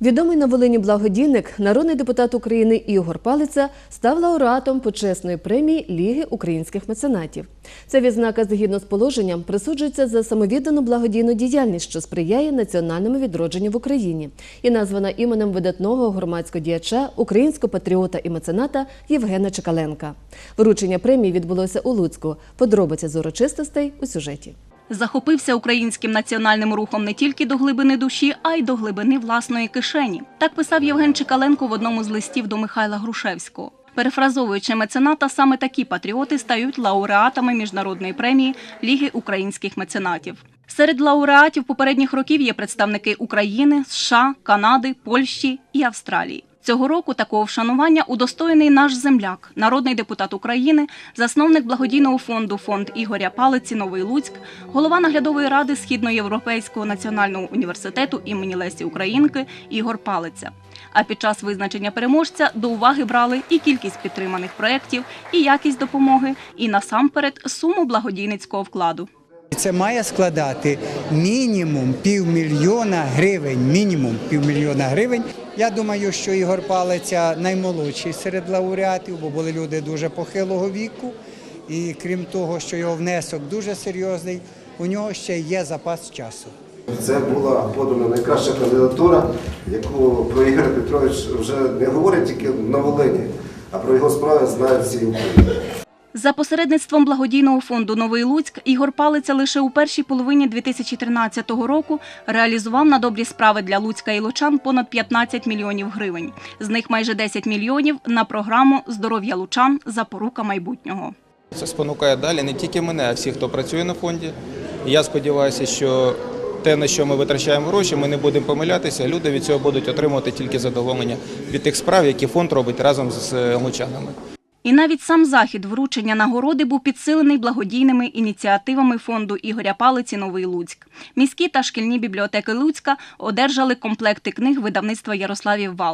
Відомий на Волині благодійник, народний депутат України Ігор Палиця став лауреатом почесної премії Ліги українських меценатів. Ця відзнака, згідно з положенням, присуджується за самовіддану благодійну діяльність, що сприяє національному відродженню в Україні, і названа іменем видатного громадського діяча, українського патріота і мецената Євгена Чекаленка. Вручення премії відбулося у Луцьку. Подробиці з урочистостей у сюжеті. Захопився українським національним рухом не тільки до глибини душі, а й до глибини власної кишені. Так писав Євген Чекаленко в одному з листів до Михайла Грушевського. Перефразовуючи мецената, саме такі патріоти стають лауреатами міжнародної премії Ліги українських меценатів. Серед лауреатів попередніх років є представники України, США, Канади, Польщі і Австралії. Цього року такого вшанування удостоєний наш земляк, народний депутат України, засновник благодійного фонду фонд Ігоря Палиці Новий Луцьк, голова наглядової ради Східноєвропейського національного університету імені Лесі Українки Ігор Палиця. А під час визначення переможця до уваги брали і кількість підтриманих проєктів, і якість допомоги, і насамперед суму благодійницького вкладу. Це має складати мінімум півмільйона гривень. Мінімум півмільйона гривень. Я думаю, що Ігор Палиця наймолодший серед лауреатів, бо були люди дуже похилого віку. І крім того, що його внесок дуже серйозний, у нього ще є запас часу. Це була подана найкраща кандидатура, яку про Ігор Петрович вже не говорять тільки на Волині, а про його справи знають всі Україні. За посередництвом благодійного фонду Новий Луцьк Ігор Палиця лише у першій половині 2013 року реалізував на добрі справи для Луцька і Лучан понад 15 мільйонів гривень. З них майже 10 мільйонів на програму Здоров'я Лучан запорука майбутнього. Це спонукає далі не тільки мене, а всіх, хто працює на фонді. Я сподіваюся, що те, на що ми витрачаємо гроші, ми не будемо помилятися. Люди від цього будуть отримувати тільки задоволення від тих справ, які фонд робить разом з е, лучанами. І навіть сам захід вручення нагороди був підсилений благодійними ініціативами фонду Ігоря Палиці Новий Луцьк. Міські та шкільні бібліотеки Луцька одержали комплекти книг видавництва Ярославів Вал.